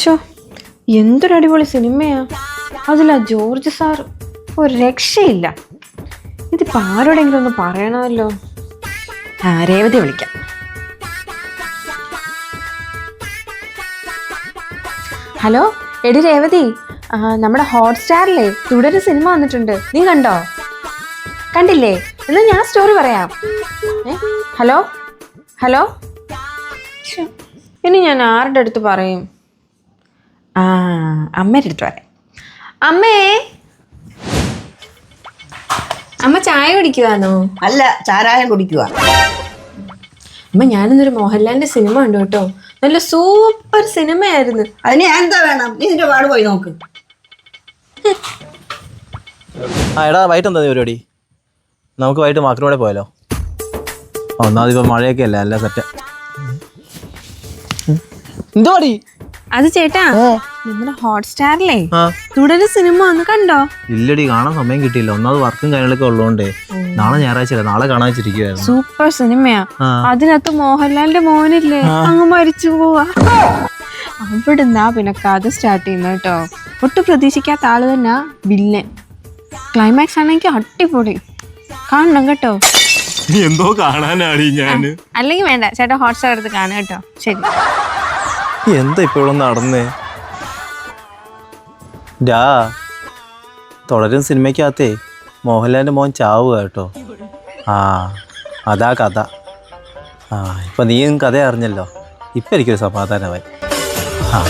Show എന്തൊരു അടിപൊളി സിനിമയാ. അതിലാ George sir. ഒരു രക്ഷയില്ല. ഇതിപ്പോ ആരോടെങ്കിലും ഒന്ന് പറയണമല്ലോ. രേവതി വിളിക്കാം. ഹലോ എടി രേവതി. നമ്മുടെ ഹോട്ട്സ്റ്റാറിലെ തുടരെ സിനിമ വന്നിട്ടുണ്ട്. നീ കണ്ടോ? കണ്ടില്ലേ? എന്നാ ഞാൻ സ്റ്റോറി പറയാം. ഹലോ? ഹലോ? ഇനി ഞാൻ ആരുടെ അടുത്ത് പറയും? ആ അമ്മയുടെ അടുത്ത് വരാം. അമ്മേ. അമ്മ ചായ കുടിക്കുവാന്നോ? അല്ല ചാരായം കുടിക്കുക അമ്മ ഞാനിന്നൊരു മോഹൻലാലിന്റെ സിനിമ കണ്ടു കേട്ടോ. നല്ല സൂപ്പർ സിനിമയായിരുന്നു. അതിന് ഞാൻ എന്താ വേണം? നീ നിന്റെ പാട് പോയി നോക്ക്. ആ എടാ വൈകിട്ട് എന്താ പരിപാടി? നമുക്ക് വൈകിട്ട് മാക്കിനോടെ പോയാലോ? ഒന്നാമത് ഇപ്പൊ മഴയൊക്കെ അല്ലേ അല്ല സെറ്റ് എന്തോടി അത് ചേട്ടാ. നമ്മുടെ ഹോട്ട്സ്റ്റാറിലേ തുടരെ സിനിമ ഒന്ന് കണ്ടോ? ഇല്ലടി കാണാൻ സമയം കിട്ടിയില്ല. ഒന്നാമത് വർക്കും കാര്യങ്ങളൊക്കെ ഉള്ളതുകൊണ്ട്. നാളെ ഞായറാഴ്ച നാളെ കാണാൻ വെച്ചിരിക്കുവായിരുന്നു. സൂപ്പർ സിനിമയാ. അതിനകത്ത് മോഹൻലാലിന്റെ മോനില്ലേ? അങ്ങ് മരിച്ചു പോവാ. അവിടുന്നാ പിന്നെ കഥ സ്റ്റാർട്ട് ചെയ്യുന്ന കേട്ടോ. ഒട്ടും പ്രതീക്ഷിക്കാത്ത ആൾ തന്നെ വില്ലൻ ക്ലൈമാക്സ് ആണെങ്കിൽ അടിപൊളി. കാണണം കേട്ടോ. എന്തോ കാണാനാണ് ഞാൻ അല്ലെങ്കിൽ വേണ്ട. ചേട്ടാ ഹോട്ട്സ്റ്റാർ എടുത്ത് കാണാം കേട്ടോ. ശരി. എന്താ ഇപ്പോഴും നടന്നേ? ഡാ തുടരും സിനിമയ്ക്കകത്തേ. മോഹൻലാലിന്റെ മോൻ ചാവുക കേട്ടോ. ആ അതാ കഥ. ആ ഇപ്പം നീയും കഥ അറിഞ്ഞല്ലോ. ഇപ്പം എനിക്കൊരു സമാധാനമായി. ആ.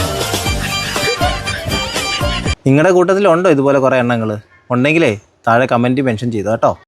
നിങ്ങളുടെ കൂട്ടത്തിലുണ്ടോ ഇതുപോലെ കുറേ എണ്ണങ്ങൾ ഉണ്ടെങ്കിലേ താഴെ കമന്റ് മെൻഷൻ ചെയ്തു കേട്ടോ.